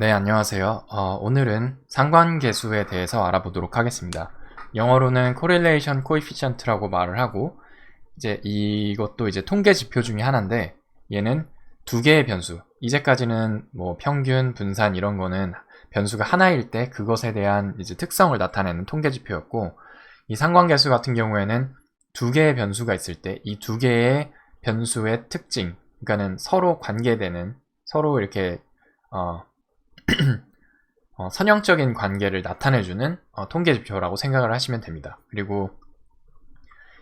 네, 안녕하세요. 어, 오늘은 상관계수에 대해서 알아보도록 하겠습니다. 영어로는 correlation coefficient라고 말을 하고, 이제 이것도 이제 통계 지표 중에 하나인데, 얘는 두 개의 변수. 이제까지는 뭐 평균, 분산 이런 거는 변수가 하나일 때 그것에 대한 이제 특성을 나타내는 통계 지표였고, 이 상관계수 같은 경우에는 두 개의 변수가 있을 때 이 두 개의 변수의 특징, 그러니까는 서로 관계되는, 서로 이렇게 어, 어, 선형적인 관계를 나타내주는 어, 통계지표라고 생각을 하시면 됩니다. 그리고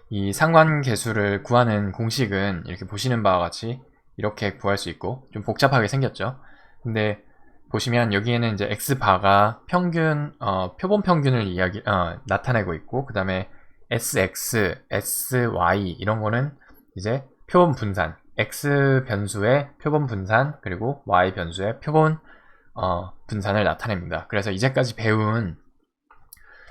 이 상관계수를 구하는 공식은 이렇게 보시는 바와 같이 이렇게 구할 수 있고 좀 복잡하게 생겼죠. 근데 보시면 여기에는 이제 x바가 평균 어, 표본 평균을 이야기 어, 나타내고 있고 그 다음에 sx, sy 이런 거는 이제 표본 분산 x 변수의 표본 분산 그리고 y 변수의 표본 어, 분산을 나타냅니다. 그래서 이제까지 배운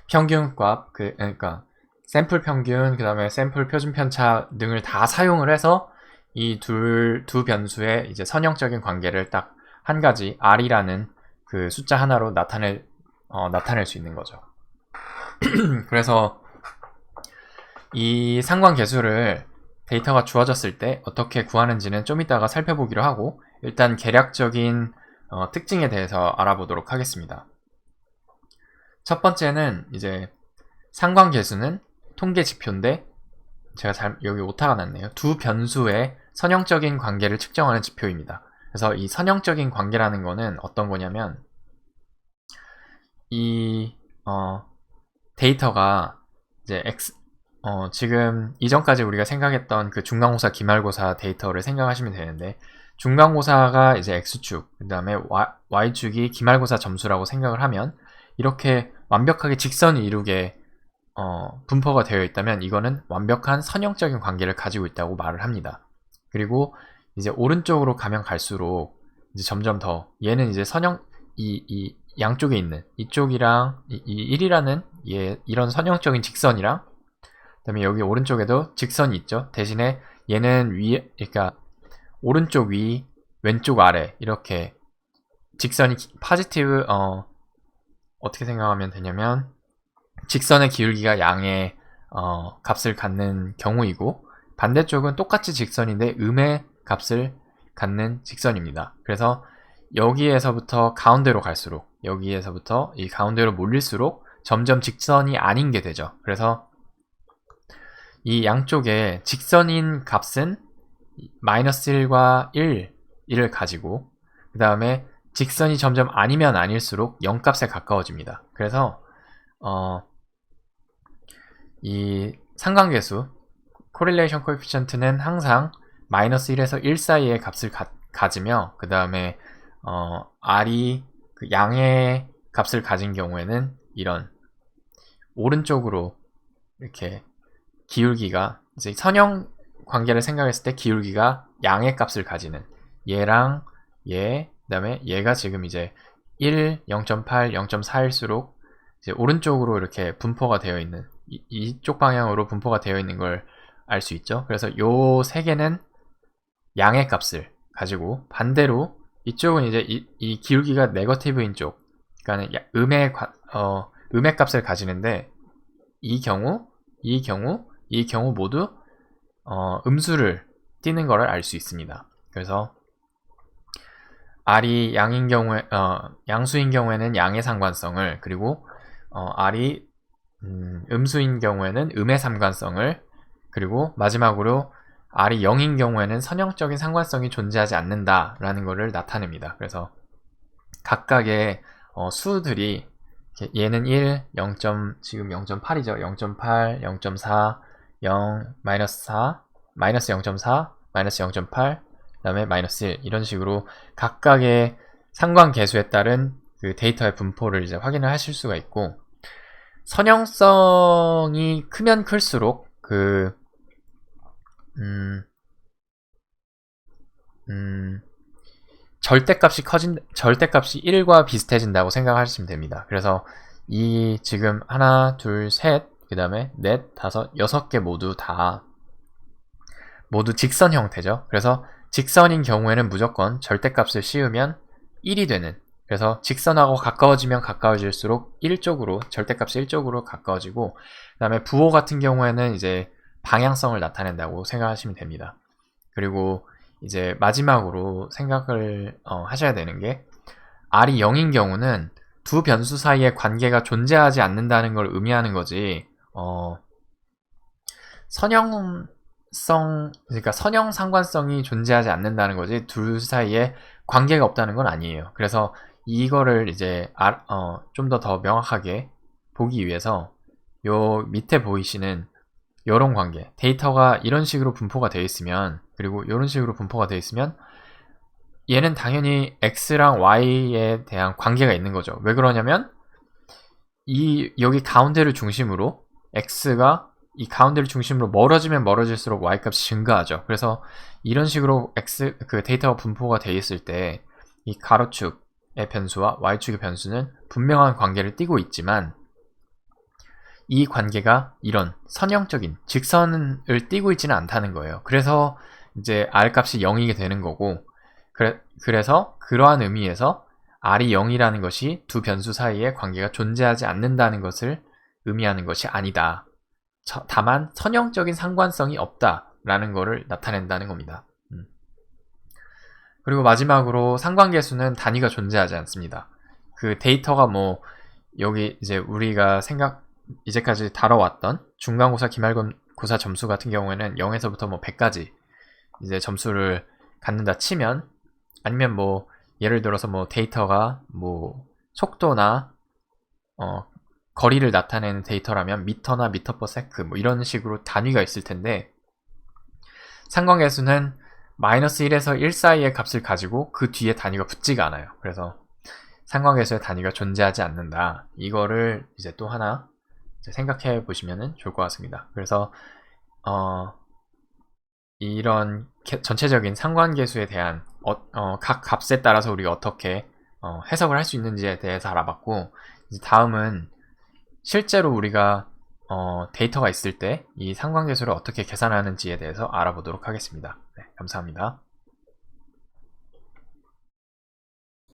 평균값, 그, 그러니까 샘플 평균, 그 다음에 샘플 표준 편차 등을 다 사용을 해서 이 둘, 두 변수의 이제 선형적인 관계를 딱 한 가지 r이라는 그 숫자 하나로 나타낼, 어, 나타낼 수 있는 거죠. 그래서 이 상관계수를 데이터가 주어졌을 때 어떻게 구하는지는 좀 이따가 살펴보기로 하고 일단 계략적인 어, 특징에 대해서 알아보도록 하겠습니다. 첫 번째는 이제 상관계수는 통계 지표인데 제가 잘 여기 오타가 났네요. 두 변수의 선형적인 관계를 측정하는 지표입니다. 그래서 이 선형적인 관계라는 거는 어떤 거냐면 이 어, 데이터가 이제 x 어, 지금 이전까지 우리가 생각했던 그 중간고사 기말고사 데이터를 생각하시면 되는데 중간고사가 이제 X축, 그 다음에 Y축이 기말고사 점수라고 생각을 하면 이렇게 완벽하게 직선을 이루게 어, 분포가 되어 있다면 이거는 완벽한 선형적인 관계를 가지고 있다고 말을 합니다. 그리고 이제 오른쪽으로 가면 갈수록 이제 점점 더 얘는 이제 선형 이, 이 양쪽에 있는 이쪽이랑 이, 이 1이라는 얘 이런 선형적인 직선이랑 그다음에 여기 오른쪽에도 직선이 있죠. 대신에 얘는 위에 그러니까 오른쪽 위, 왼쪽 아래 이렇게 직선이 파지티브 어 어떻게 생각하면 되냐면 직선의 기울기가 양의 어, 값을 갖는 경우이고 반대쪽은 똑같이 직선인데 음의 값을 갖는 직선입니다. 그래서 여기에서부터 가운데로 갈수록 여기에서부터 이 가운데로 몰릴수록 점점 직선이 아닌 게 되죠. 그래서 이 양쪽에 직선인 값은 마이너스 1과 1, 1을 가지고 그 다음에 직선이 점점 아니면 아닐수록 0값에 가까워집니다. 그래서 어, 이 상관계수 correlation coefficient는 항상 마이너스 1에서 1 사이의 값을 가, 지며그 다음에 어, r이 그 양의 값을 가진 경우에는 이런 오른쪽으로 이렇게 기울기가 이제 선형 관계를 생각했을 때 기울기가 양의 값을 가지는 얘랑 얘, 그 다음에 얘가 지금 이제 1, 0.8, 0.4일수록 이제 오른쪽으로 이렇게 분포가 되어 있는 이, 이쪽 방향으로 분포가 되어 있는 걸 알 수 있죠. 그래서 요 세 개는 양의 값을 가지고 반대로 이쪽은 이제 이, 이 기울기가 네거티브인 쪽, 그러니까 음의 어, 음의 값을 가지는데 이 경우, 이 경우, 이 경우 모두 어, 음수를 띄는 것을 알 수 있습니다. 그래서 R이 양인 경우에 어, 양수인 경우에는 양의 상관성을 그리고 어, R이 음, 수인 경우에는 음의 상관성을 그리고 마지막으로 R이 0인 경우에는 선형적인 상관성이 존재하지 않는다라는 것을 나타냅니다. 그래서 각각의 어, 수들이 얘는 1, 0. 지금 0.8이죠. 0.8, 0.4, 0, 마이너스 4, 마이너스 0.4, 마이너스 0.8, 그 다음에 마이너스 1 이런 식으로 각각의 상관계수에 따른 그 데이터의 분포를 이제 확인을 하실 수가 있고 선형성이 크면 클수록 그 음, 음, 절대값이 커진 절대값이 1과 비슷해진다고 생각하시면 됩니다. 그래서 이 지금 하나, 둘, 셋 그 다음에 넷, 다섯, 여섯 개 모두 다 모두 직선 형태죠. 그래서 직선인 경우에는 무조건 절대값을 씌우면 1이 되는 그래서 직선하고 가까워지면 가까워질수록 1쪽으로 절대값이 1쪽으로 가까워지고 그 다음에 부호 같은 경우에는 이제 방향성을 나타낸다고 생각하시면 됩니다. 그리고 이제 마지막으로 생각을 어, 하셔야 되는 게 r이 0인 경우는 두 변수 사이에 관계가 존재하지 않는다는 걸 의미하는 거지 어, 선형 성 그러니까 선형 상관성이 존재하지 않는다는 거지 둘 사이에 관계가 없다는 건 아니에요. 그래서 이거를 이제 아, 어, 좀 더 더 명확하게 보기 위해서 요 밑에 보이시는 이런 관계 데이터가 이런 식으로 분포가 되어 있으면 그리고 이런 식으로 분포가 되어 있으면 얘는 당연히 x랑 y에 대한 관계가 있는 거죠. 왜 그러냐면 이 여기 가운데를 중심으로 x가 이 가운데를 중심으로 멀어지면 멀어질수록 y 값이 증가하죠. 그래서 이런 식으로 x 그 데이터가 분포가 되어 있을 때 이 가로축의 변수와 y축의 변수는 분명한 관계를 띠고 있지만 이 관계가 이런 선형적인 직선을 띠고 있지는 않다는 거예요. 그래서 이제 r 값이 0이게 되는 거고 그래, 그래서 그러한 의미에서 r이 0이라는 것이 두 변수 사이에 관계가 존재하지 않는다는 것을 의미하는 것이 아니다. 저- 다만 선형적인 상관성이 없다라는 것을 나타낸다는 겁니다. 음. 그리고 마지막으로 상관계수는 단위가 존재하지 않습니다. 그 데이터가 뭐 여기 이제 우리가 생각 이제까지 다뤄왔던 중간고사 기말고사 점수 같은 경우에는 0에서부터 뭐 100까지 이제 점수를 갖는다 치면 아니면 뭐 예를 들어서 뭐 데이터가 뭐 속도나 어 거리를 나타내는 데이터라면 미터나 미터 퍼 세크 뭐 이런 식으로 단위가 있을 텐데 상관계수는 마이너스 1에서 1 사이의 값을 가지고 그 뒤에 단위가 붙지가 않아요. 그래서 상관계수의 단위가 존재하지 않는다. 이거를 이제 또 하나 생각해 보시면 좋을 것 같습니다. 그래서 어, 이런 개- 전체적인 상관계수에 대한 어, 어, 각 값에 따라서 우리가 어떻게 어, 해석을 할 수 있는지에 대해서 알아봤고 다음은 실제로 우리가 어, 데이터가 있을 때 이 상관계수를 어떻게 계산하는지에 대해서 알아보도록 하겠습니다. 네, 감사합니다.